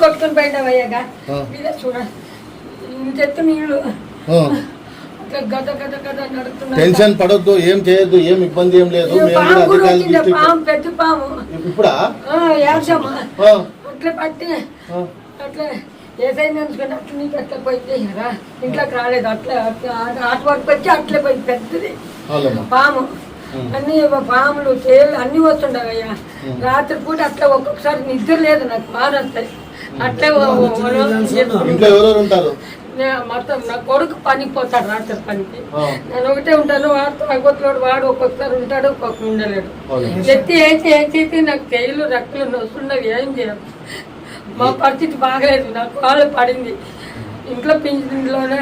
పోయినావయ్యగా ఆ. ఇదే చూడ. ఇంత ఎత్తు నీళ్ళు. టెన్షన్ పడొద్దు ఏం చేయొద్దు ఏం ఇబ్బంది ఏం లేదు. ఇప్పుడా? అట్లా పట్టి. అట్లా ఏదైనా అనుకుని అట్లా నీకు అట్లా పోయింది కదా. ఇంట్లోకి రాలేదు అట్లా అటు వరకు వచ్చి అట్లే పోయింది పెద్దది. పాము. అన్ని పాములు తేలు అన్ని వస్తుండవయ్యా. రాత్రి పూట అట్లా ఒక్కొక్కసారి నిద్ర లేదు నాకు బాగా వస్తాయి అట్లే ఇంట్లో ఎవరెవరు ఉంటారు? మొత్తం నా కొడుకు పనికి పోతాడు రాత్రి పనికి. నేను ఒకటే ఉంటాను వాడు తాగొత్తులోడు వాడు ఒక్కొక్కసారి ఉంటాడు ఒక్కొక్కరు ఉండలేడు. ఎత్తి వేసి వేసి నాకు చెయ్యిలు రక్కులు నొస్తున్నవి ఏం చేయం మా పరిస్థితి బాగలేదు నాకు కాలు పడింది. ఇంట్లో పింఛన్లోనే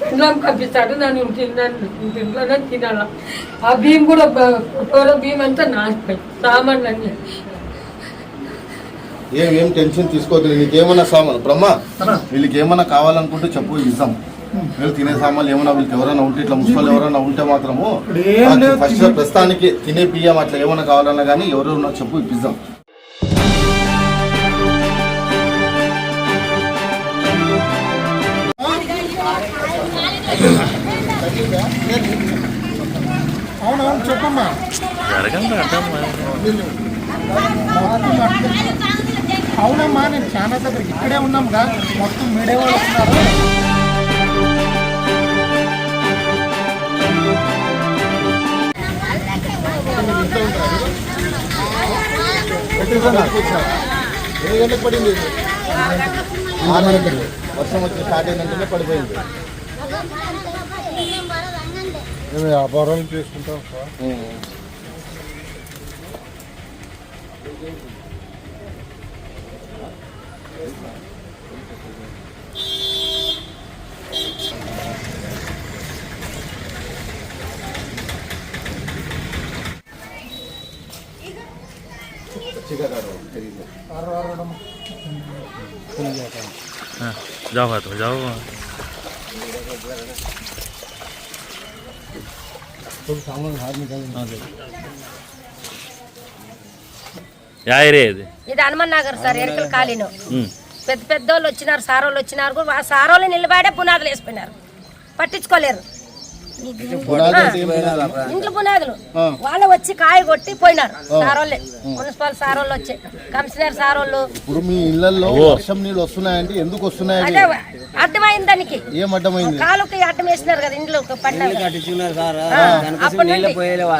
పెండ్లం కప్పిస్తాడు నన్ను తిన్నాను ఇంట్లోనే తినాల. ఆ బియ్యం కూడా ఫోటోలో బియ్యం అంతా నాశపోయి సామాన్లు అన్నీ ఏం ఏం టెన్షన్ తీసుకోవద్దు. నీకు ఏమన్నా సామాన్ బ్రహ్మ వీళ్ళకి ఏమన్నా కావాలనుకుంటే చెప్పు ఇద్దాం. వీళ్ళు తినే సామాన్లు ఏమన్నా వీళ్ళకి ఎవరైనా ఉంటే ఇట్లా మున్సిపల్ ఎవరైనా ఉంటే మాత్రము ఏం లేదు. ఫస్ట్ ప్రస్తుతానికి తినే బియ్యం అట్లా ఏమన్నా కావాలన్నా కానీ ఎవరు ఉన్నా చెప్పు ఇప్పిద్దాం. అవునవును చెప్పమ్మా. జరగండి అంటమ్మా అవునమ్మా నేను చాలా దగ్గరికి ఇక్కడే ఉన్నాంగా. మొత్తం మీడియా వాళ్ళు వస్తున్నారు. ఎన్ని గంటలకు పడింది ఆరు గంటలకు వర్షం వచ్చి స్టార్ట్ అయినంటేనే పడిపోయింది మేము వ్యాపారాలు చేసుకుంటాం जाओ तो जाओ యా ఏరియా ఇది ఇది హనుమన్ నగర్ సార్ ఎరకల కాలనీ ఉమ్. పెద్ద పెద్ద వాళ్ళు వచ్చినారు సార్ వాళ్ళు వచ్చినారు కూడా ఆ సార్ వాళ్ళు నిలబడే పునాదులు వేసిపోయినారు పట్టించుకోలేరు ఇంట్లో పునాదులు. వాళ్ళు వచ్చి కాయ కొట్టి పోయినారు. సార్ వాళ్ళే మున్సిపల్ సార్ వాళ్ళు వచ్చి. కమిషనర్ సార్ వాళ్ళు ఇప్పుడు మీ ఇళ్ళలో. వర్షం నీళ్ళు వస్తున్నాయంటే ఎందుకు వస్తున్నాయి అర్థమైంది దానికి. ఏం అడ్డమైంది కాలుకి అడ్డం వేసినారు కదా ఇంట్లో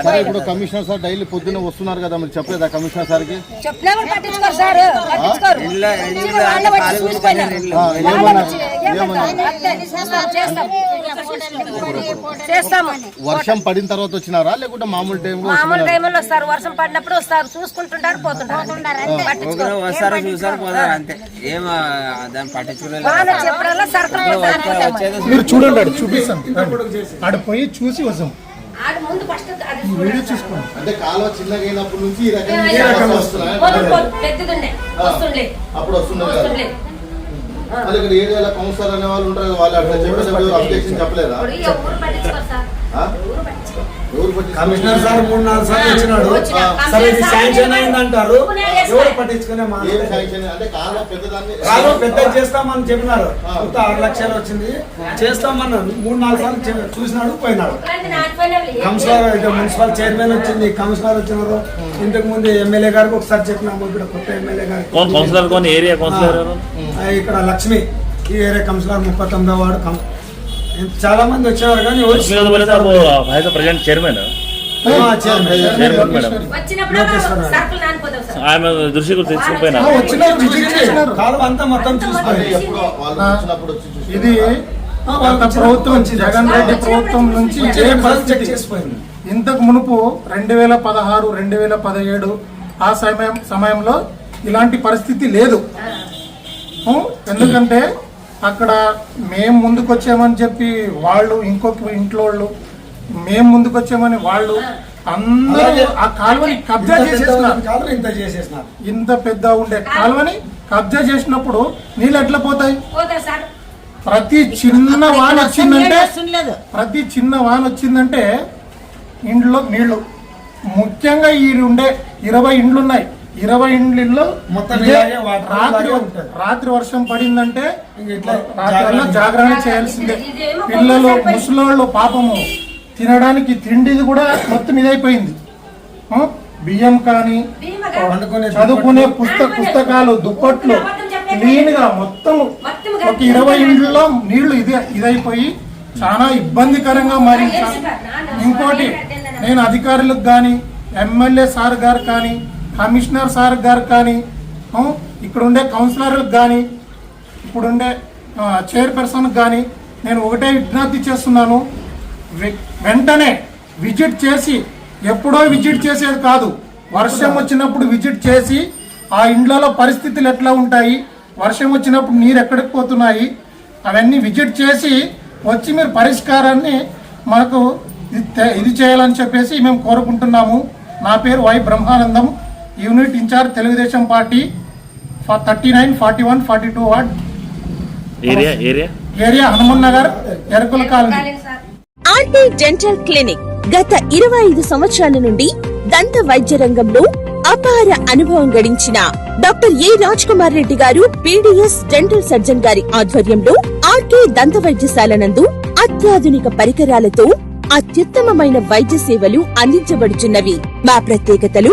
సరే ఇప్పుడు కమిషనర్ సార్ డైలీ పొద్దున్న వస్తున్నారు కదా మీరు చెప్పలేదా కమిషనర్ సార్కి? చెప్పినా కూడా పట్టించుకోరు సార్. వాళ్ళే వచ్చి చూసిపోయినారు. వాళ్ళే? వచ్చి చేస్తాం. చేస్తాము వర్షం పడిన తర్వాత వచ్చినారా? లేకుంటే మామూలు టైంలో మామూలు టైంలో వస్తారు. వర్షం పడినప్పుడు వస్తారు. చూసుకుంటుంటారు పోతుంటారు. పట్టించుకోరు. వస్తారు చూసారు పోతారు అంతే. ఏం ఆ, దాన్ని పట్టించుకోలేదు. వాన. మీరు చూడండి ఆడు చూపిస్తాను. ఆడ పోయి చూసి వస్తాం. ఆడ ముందు ఫస్ట్ వీడియో చూసుకోండి. అంటే కాలువ చిన్నగా అయినప్పటి నుంచి ఈ రకంగా ఈ రకంగా వస్తున్నాయి? పెద్దదుండే. వస్తుండే. అప్పుడు వస్తుండే మళ్ళీ ఇక్కడ ఏరియాలో కౌన్సిలర్ అనే వాళ్ళు ఉంటారు వాళ్ళు అట్లా అబ్జెక్షన్ చెప్పలేదా? కమిషనర్ సార్ మూడు నాలుగు సార్లు ఇచ్చినాడు సరే ఇది శాంక్షన్ అయిందంటారు. ఎవరు పట్టించుకునే మాట? పెద్ద చేస్తామని చెప్పినారు. కొత్త ఆరు లక్షలు వచ్చింది. చేస్తామని మూడు నాలుగు సార్లు చూసినాడు పోయినాడు. కమిషనర్ మున్సిపల్ చైర్మన్ వచ్చింది కమిషనర్ వచ్చినారు. ఇంతకు ముందు ఎమ్మెల్యే గారికి ఒకసారి చెప్పినాము ఇక్కడ కొత్త ఎమ్మెల్యే గారు ఇక్కడ లక్ష్మి. ఈ ఏరియా కమిషనర్ ముప్పై తొమ్మిదో వాడు చాలా మంది వచ్చేవారు కానీ యాజ్ ప్రజెంట్ చైర్మన్. ఆమె దృష్టి గురించి తెచ్చుకుపోయినా ఇది ప్రభుత్వం నుంచి జగన్ రెడ్డి ప్రభుత్వం నుంచి ఇదే పరిస్థితి ఇంతకు మునుపు రెండు వేల పదహారు రెండు వేల పదిహేడు ఆ సమయం సమయంలో ఇలాంటి పరిస్థితి లేదు. ఎందుకంటే అక్కడ మేము ముందుకు వచ్చామని చెప్పి వాళ్ళు ఇంకొక ఇంట్లో వాళ్ళు మేము ముందుకు వచ్చామని వాళ్ళు అందరూ ఆ కాలువని కబ్జా చేసేసినారు కాలువ ఇంత చేసేసినారు ఇంత పెద్ద ఉండే కాలువని కబ్జా చేసినప్పుడు నీళ్ళు ఎట్లా పోతాయి? పోతా సార్. ప్రతి చిన్న వాన వచ్చిందంటే ప్రతి చిన్న వాన వచ్చిందంటే ఇండ్లో నీళ్ళు ముఖ్యంగా ఈ ఉండే ఇరవై ఇండ్లు ఉన్నాయి ఇరవై ఇండ్లలో మొత్తం రాత్రి. రాత్రి వర్షం పడిందంటే ఇట్లా రాత్రి జాగ్రత్త చేయాల్సిందే. పిల్లలు ముసలోళ్ళు పాపము తినడానికి తిండిది కూడా మొత్తం ఇదైపోయింది? బియ్యం కానీ వండుకునే చదువుకునే పుస్తక పుస్తకాలు దుప్పట్లు క్లీన్గా మొత్తం ఒక ఇరవై ఇండ్లలో నీళ్ళు ఇదే ఇదైపోయి చాలా ఇబ్బందికరంగా మారింది. ఇంకోటి నేను అధికారులకు కానీ ఎమ్మెల్యే సార్ గారు కానీ కమిషనర్ సార్ గారు కానీ ఇక్కడుండే ఇక్కడ ఉండే కౌన్సిలర్లకు కానీ ఇప్పుడుండే చైర్పర్సన్కి కానీ నేను ఒకటే విజ్ఞప్తి చేస్తున్నాను. వె- వెంటనే విజిట్ చేసి ఎప్పుడో విజిట్ చేసేది కాదు. వర్షం వచ్చినప్పుడు విజిట్ చేసి ఆ ఇండ్లలో పరిస్థితులు ఎట్లా ఉంటాయి వర్షం వచ్చినప్పుడు నీరు ఎక్కడికి పోతున్నాయి అవన్నీ విజిట్ చేసి వచ్చి మీరు పరిష్కారాన్ని మనకు ఇది ఇది చేయాలని చెప్పేసి మేము కోరుకుంటున్నాము. నా పేరు Y Brahmanandam. Unit incharge Telugudesam party thirty nine forty one forty two ward. Area area? Area Hanuman Nagar Erakula colony. RT dental clinic గత ఇరవై ఐదు సంవత్సరాల నుండి దంత వైద్య రంగంలో అపార అనుభవం గడించిన డాక్టర్ ఏ రాజ్ కుమార్ రెడ్డి గారు పీడిఎస్ డెంటల్ సర్జన్ గారి ఆధ్వర్యంలో ఆర్కే దంత వైద్యశాల నందు అత్యాధునిక పరికరాలతో అత్యుత్తమమైన వైద్య సేవలు అందించబడుచున్నవి. మా ప్రత్యేకతలు